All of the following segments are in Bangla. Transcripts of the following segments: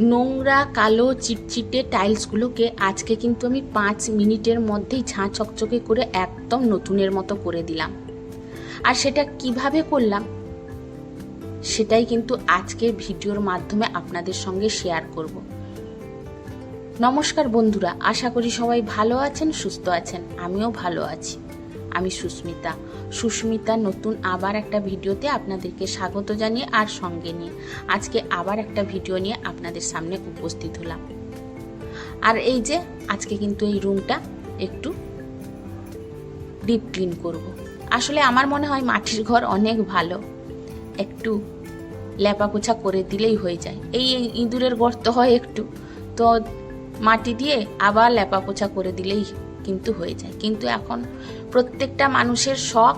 নোংরা, কালো, চিটচিটে টাইলসগুলোকে আজকে কিন্তু আমি পাঁচ মিনিটের মধ্যেই ঝাঁ চকচকে করে একদম নতুনের মতো করে দিলাম। আর সেটা কীভাবে করলাম? সেটাই কিন্তু আজকের ভিডিওর মাধ্যমে আপনাদের সঙ্গে শেয়ার করব। নমস্কার বন্ধুরা, আশা করি সবাই ভালো আছেন, সুস্থ আছেন, আমিও ভালো আছি। আমি সুস্মিতা। সুস্মিতা, নতুন আবার একটা ভিডিওতে আপনাদেরকে স্বাগত জানিয়ে আর সঙ্গে নিয়ে আজকে আবার একটা ভিডিও নিয়ে আপনাদের সামনে উপস্থিত হলাম। আর এই যে, আজকে কিন্তু এই রুমটা একটু ডিপ ক্লিন করব। আসলে আমার মনে হয় মাটির ঘর অনেক ভালো। একটু ল্যাপা পোছা করে দিলেই হয়ে যায়। এই ইঁদুরের গর্ত হয় একটু। তো মাটি দিয়ে আবার ল্যাপা পোছা করে দিলেই কিন্তু হয়ে যায়। কিন্তু এখন প্রত্যেকটা মানুষের শখ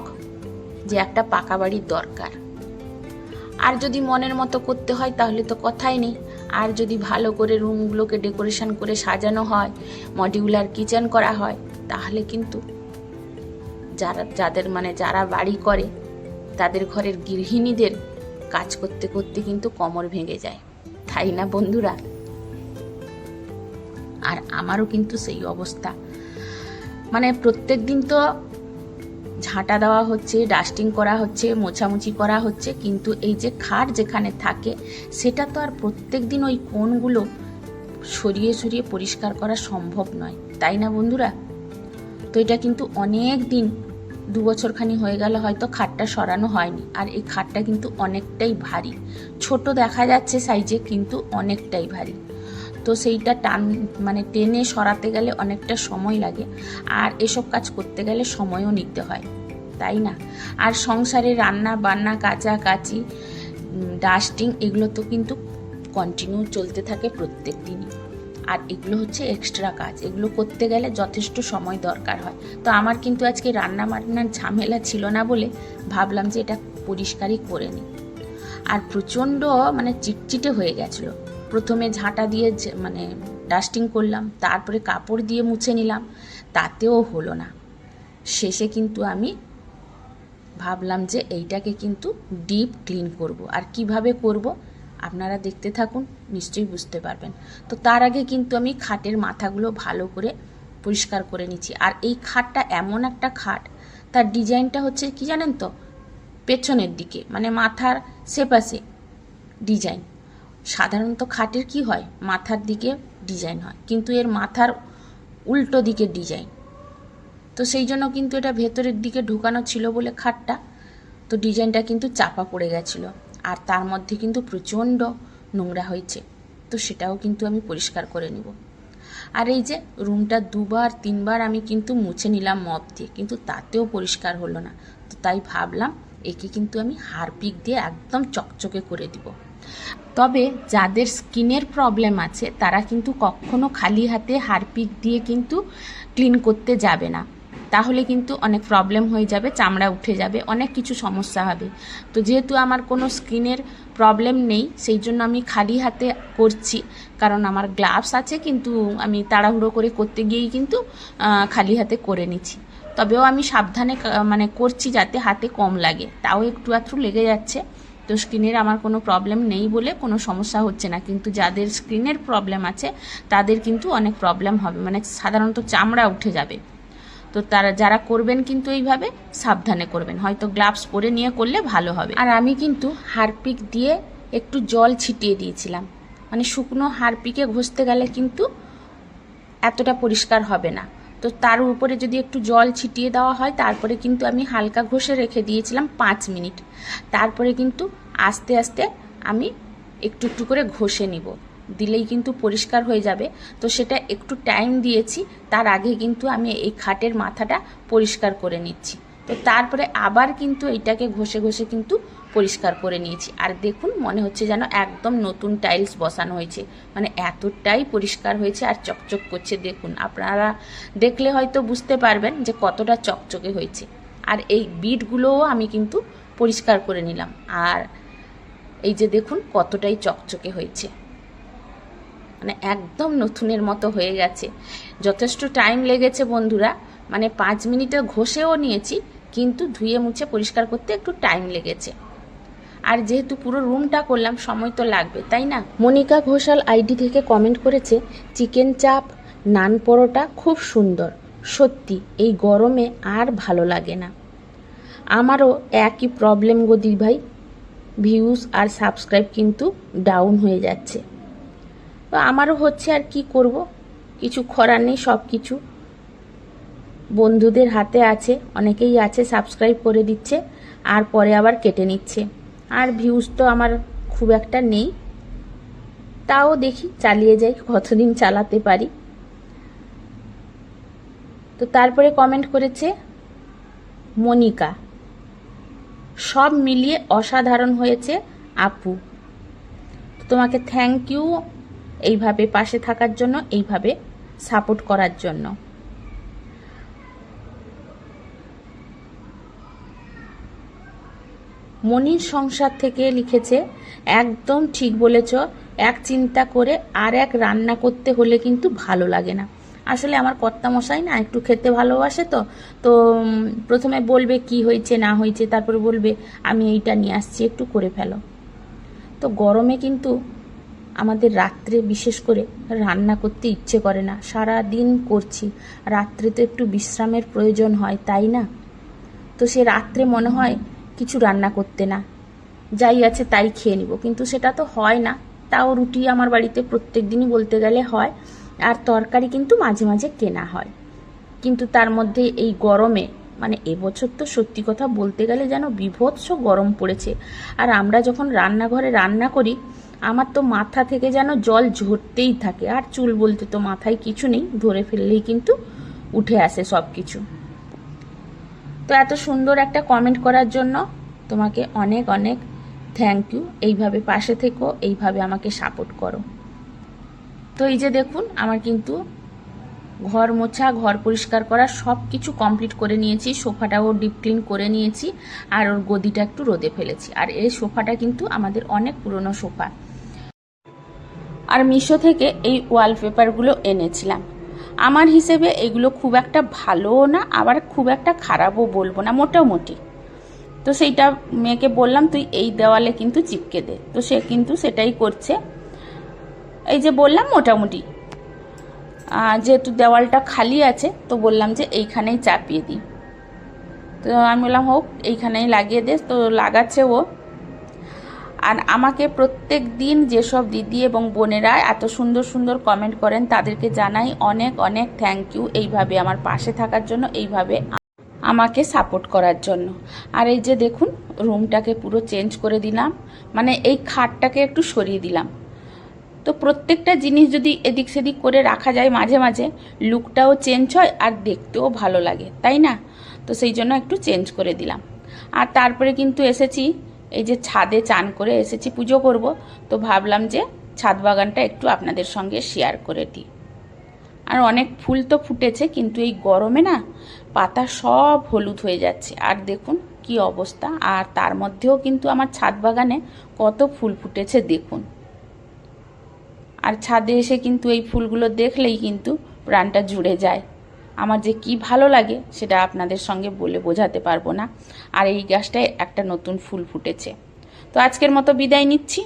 যে একটা পাকা বাড়ির দরকার। আর যদি মনের মতো করতে হয় তাহলে তো কথাই নেই। আর যদি ভালো করে রুমগুলোকে ডেকোরেশন করে সাজানো হয়, মডিউলার কিচেন করা হয়, তাহলে কিন্তু যারা, যাদের মানে যারা বাড়ি করে, তাদের ঘরের গৃহিণীদের কাজ করতে করতে কিন্তু কোমর ভেঙে যায়। তাই না বন্ধুরা? আর আমারও কিন্তু সেই অবস্থা। মানে প্রত্যেক দিন তো ঝাঁটা দেওয়া হচ্ছে ডাস্টিং করা হচ্ছে, মোছামুছি করা হচ্ছে, কিন্তু এই যে খাট যেখানে থাকে, সেটা তো আর প্রত্যেক দিন ওই কোণগুলো সরিয়ে সরিয়ে পরিষ্কার করা সম্ভব নয়। তাই না বন্ধুরা? তো এটা কিন্তু অনেক দিন, দু বছরখানি হয়ে গেল হয়তো খাটটা সরানো হয়নি। আর এই খাটটা কিন্তু অনেকটাই ভারী। ছোট দেখা যাচ্ছে সাইজে কিন্তু অনেকটাই ভারী। তো সেইটা টান মানে টেনে সরাতে গেলে অনেকটা সময় লাগে। আর এসব কাজ করতে গেলে সময়ও নিতে হয়, তাই না? আর সংসারে রান্না বান্না কাচা ডাস্টিং এগুলো তো কিন্তু কন্টিনিউ চলতে থাকে প্রত্যেক দিনই আর এগুলো হচ্ছে এক্সট্রা কাজ, এগুলো করতে গেলে যথেষ্ট সময় দরকার হয়। তো আমার কিন্তু আজকে রান্না বান্নার ঝামেলা ছিল না বলে ভাবলাম যে এটা পরিষ্কারই করে নিই। আর প্রচণ্ড মানে চিটচিটে হয়ে গেছিল। প্রথমে ঝাঁটা দিয়ে মানে ডাস্টিং করলাম, তারপরে কাপড় দিয়ে মুছে নিলাম, তাতেও হলো না। শেষে কিন্তু আমি ভাবলাম যে এইটাকে কিন্তু ডিপ ক্লিন করব। আর কীভাবে করব? আপনারা দেখতে থাকুন, নিশ্চয়ই বুঝতে পারবেন। তো তার আগে কিন্তু আমি খাটের মাথাগুলো ভালো করে পরিষ্কার করে নিচ্ছি। আর এই খাটটা এমন একটা খাট, তার ডিজাইনটা হচ্ছে কি জানেন তো? পেছনের দিকে মানে মাথার সেপাশে ডিজাইন। সাধারণত খাটের কি হয়? মাথার দিকে ডিজাইন হয়। কিন্তু এর মাথার উল্টো দিকে ডিজাইন। তো সেই জন্য কিন্তু এটা ভেতরের দিকে ঢুকানো ছিল বলে খাটটা। তো ডিজাইনটা কিন্তু চাপা পড়ে গেছিল। আর তার মধ্যে কিন্তু প্রচণ্ড নোংরা হয়েছে। তো সেটাও কিন্তু আমি পরিষ্কার করে নিব। আর এই যে রুমটা দুবার, তিনবার আমি কিন্তু মুছে নিলাম মপ দিয়ে। কিন্তু তাতেও পরিষ্কার হলো না। তো তাই ভাবলাম একে কিন্তু আমি হারপিক দিয়ে একদম চকচকে করে দিব। তবে যাদের স্কিনের প্রবলেম আছে, তারা কিন্তু কখনো খালি হাতে হারপিক দিয়ে কিন্তু ক্লিন করতে যাবে না। তাহলে কিন্তু অনেক প্রবলেম হয়ে যাবে, চামড়া উঠে যাবে, অনেক কিছু সমস্যা হবে। তো যেহেতু আমার কোনো স্কিনের প্রবলেম নেই, সেই জন্য আমি খালি হাতে করছি। কারণ আমার গ্লাভস আছে, কিন্তু আমি তাড়াহুড়ো করে করতে গিয়েই কিন্তু খালি হাতে করে নিচ্ছি। তবেও আমি সাবধানে মানে করছি যাতে হাতে কম লাগে। তাও একটু একটু লেগে যাচ্ছে। তো স্ক্রিনের আমার কোনো প্রবলেম নেই বলে কোনো সমস্যা হচ্ছে না। কিন্তু যাদের স্ক্রিনের প্রবলেম আছে, তাদের কিন্তু অনেক প্রবলেম হবে। মানে সাধারণত চামড়া উঠে যাবে। তো তারা, যারা করবেন কিন্তু এইভাবে, সাবধানে করবেন। হয়তো গ্লাভস পরে নিয়ে করলে ভালো হবে। আর আমি কিন্তু হারপিক দিয়ে একটু জল ছিটিয়ে দিয়েছিলাম। মানে শুকনো হারপিকে ঘষতে গেলে কিন্তু এতটা পরিষ্কার হবে না। তো তার উপরে যদি একটু জল ছিটিয়ে দেওয়া হয়, তারপরে কিন্তু আমি হালকা ঘষে রেখে দিয়েছিলাম পাঁচ মিনিট। তারপরে কিন্তু আস্তে আস্তে আমি একটু একটু করে ঘষে নিব। দিলেই কিন্তু পরিষ্কার হয়ে যাবে। তো সেটা একটু টাইম দিয়েছি, তার আগে কিন্তু আমি এই খাটের মাথাটা পরিষ্কার করে নিচ্ছি। তো তারপরে আবার কিন্তু এটাকে ঘষে ঘষে কিন্তু পরিষ্কার করে নিয়েছি। আর দেখুন, মনে হচ্ছে যেন একদম নতুন টাইলস বসানো হয়েছে। মানে এতটাই পরিষ্কার হয়েছে আর চকচক করছে। দেখুন, আপনারা দেখলে হয়তো বুঝতে পারবেন যে কতটা চকচকে হয়েছে। আর এই বিটগুলোও আমি কিন্তু পরিষ্কার করে নিলাম। আর এই যে দেখুন, কতটাই চকচকে হয়েছে। মানে একদম নতুনের মতো হয়ে গেছে। যথেষ্ট টাইম লেগেছে বন্ধুরা। মানে পাঁচ মিনিটে ঘষেও নিয়েছি, কিন্তু ধুয়ে মুছে পরিষ্কার করতে একটু টাইম লেগেছে। আর যেহেতু পুরো রুমটা করলাম, সময় তো লাগবে, তাই না? মনিকা ঘোষাল আইডি থেকে কমেন্ট করেছে চিকেন চাপ নান পরোটা খুব সুন্দর। সত্যি, এই গরমে আর ভালো লাগে না। আমারও একই প্রবলেম গো ভাই ভিউজ আর সাবস্ক্রাইব কিন্তু ডাউন হয়ে যাচ্ছে। তো আমারও হচ্ছে আর কি করব? কিছু করার নেই সব কিছু বন্ধুদের হাতে আছে, অনেকেই আছে সাবস্ক্রাইব করে দিচ্ছে, আর পরে আবার কেটে নিচ্ছে। আর ভিউজ তো আমার খুব একটা নেই। তাও দেখি চালিয়ে যাই, কতদিন চালাতে পারি। তো তারপরে কমেন্ট করেছে, মনিকা, সব মিলিয়ে অসাধারণ হয়েছে আপু। তোমাকে থ্যাংক ইউ এইভাবে পাশে থাকার জন্য, এইভাবে সাপোর্ট করার জন্য। মনির সংসার থেকে লিখেছে, একদম ঠিক বলেছ, এক চিন্তা করে আর এক রান্না করতে হলে কিন্তু ভালো লাগে না। আসলে আমার কর্তামশাই না একটু খেতে ভালোবাসে তো তো প্রথমে বলবে কি হয়েছে, না হয়েছে, তারপরে বলবে, আমি এইটা নিয়ে আসছি, একটু করে ফেলো। তো গরমে কিন্তু আমাদের রাত্রে বিশেষ করে রান্না করতে ইচ্ছে করে না সারা দিন করছি। রাত্রে তো একটু বিশ্রামের প্রয়োজন হয়, তাই না? তো সে রাত্রে মনে হয় কিছু রান্না করতে না। যাই আছে তাই খেয়ে নিব। কিন্তু সেটা তো হয় না। তাও রুটি আমার বাড়িতে প্রত্যেক দিনই বলতে গেলে হয়। আর তরকারি কিন্তু মাঝে মাঝে কেনা হয়। কিন্তু তার মধ্যে এই গরমে মানে এবছর তো সত্যি কথা বলতে গেলে যেন বিভৎস গরম পড়েছে। আর আমরা যখন রান্নাঘরে রান্না করি, আমার তো মাথা থেকে যেন জল ঝরতেই থাকে। আর চুল বলতে তো মাথায় কিছু নেই, ধরে ফেললেই কিন্তু উঠে আসে সব কিছু তো এত সুন্দর একটা কমেন্ট করার জন্য তোমাকে অনেক অনেক থ্যাংক ইউ এইভাবে পাশে থেকো, এইভাবে আমাকে সাপোর্ট করো। তো এই যে দেখুন, আমার কিন্তু ঘর মোছা, ঘর পরিষ্কার করা সব কিছু কমপ্লিট করে নিয়েছি, সোফাটাও ডিপ ক্লিন করে নিয়েছি, আর ওর গদিটা একটু রোদে ফেলেছি। আর এই সোফাটা কিন্তু আমাদের অনেক পুরনো সোফা। আর মিশো থেকে এই ওয়ালপেপারগুলো এনেছিলাম। আমার হিসেবে এগুলো খুব একটা ভালোও না, আবার খুব একটা খারাপও বলব না, মোটামুটি। তো সেইটা মেয়েকে বললাম, তুই এই দেওয়ালে কিন্তু চিপকে দে। তো সে কিন্তু সেটাই করছে। এই যে বললাম, মোটামুটি। যেহেতু দেওয়ালটা খালি আছে, তো বললাম যে এইখানেই চাপিয়ে দিই। তো আমি বললাম, হোক, এইখানেই লাগিয়ে দে। তো লাগাচ্ছে ও। আর আমাকে প্রত্যেক দিন যেসব দিদি এবং বোনেরা এত সুন্দর সুন্দর কমেন্ট করেন, তাদেরকে জানাই অনেক অনেক থ্যাংক ইউ এইভাবে আমার পাশে থাকার জন্য, এইভাবে আমাকে সাপোর্ট করার জন্য। আর এই যে দেখুন রুমটাকে পুরো চেঞ্জ করে দিলাম মানে এই খাটটাকে একটু সরিয়ে দিলাম। তো প্রত্যেকটা জিনিস যদি এদিক সেদিক করে রাখা যায় মাঝে মাঝে লুকটাও চেঞ্জ হয় আর দেখতেও ভালো লাগে, তাই না? তো সেই জন্য একটু চেঞ্জ করে দিলাম। আর তারপরে কিন্তু এসেছি এই যে ছাদে চান করে এসেছি, পুজো করব। তো ভাবলাম যে ছাদ বাগানটা একটু আপনাদের সঙ্গে শেয়ার করে দিই। আর অনেক ফুল তো ফুটেছে, কিন্তু এই গরমে না পাতা সব হলুদ হয়ে যাচ্ছে। আর দেখুন কি অবস্থা, আর তার মধ্যেও কিন্তু আমার ছাদ বাগানে কত ফুল ফুটেছে, দেখুন। আর ছাদে এসে কিন্তু এই ফুলগুলো দেখলেই কিন্তু প্রাণটা জুড়ে যায়। আমার যে কি ভালো লাগে সেটা আপনাদের সঙ্গে বলে বোঝাতে পারব না। আর এই গাছটায় একটা নতুন ফুল ফুটেছে। তো আজকের মতো বিদায় নিচ্ছি।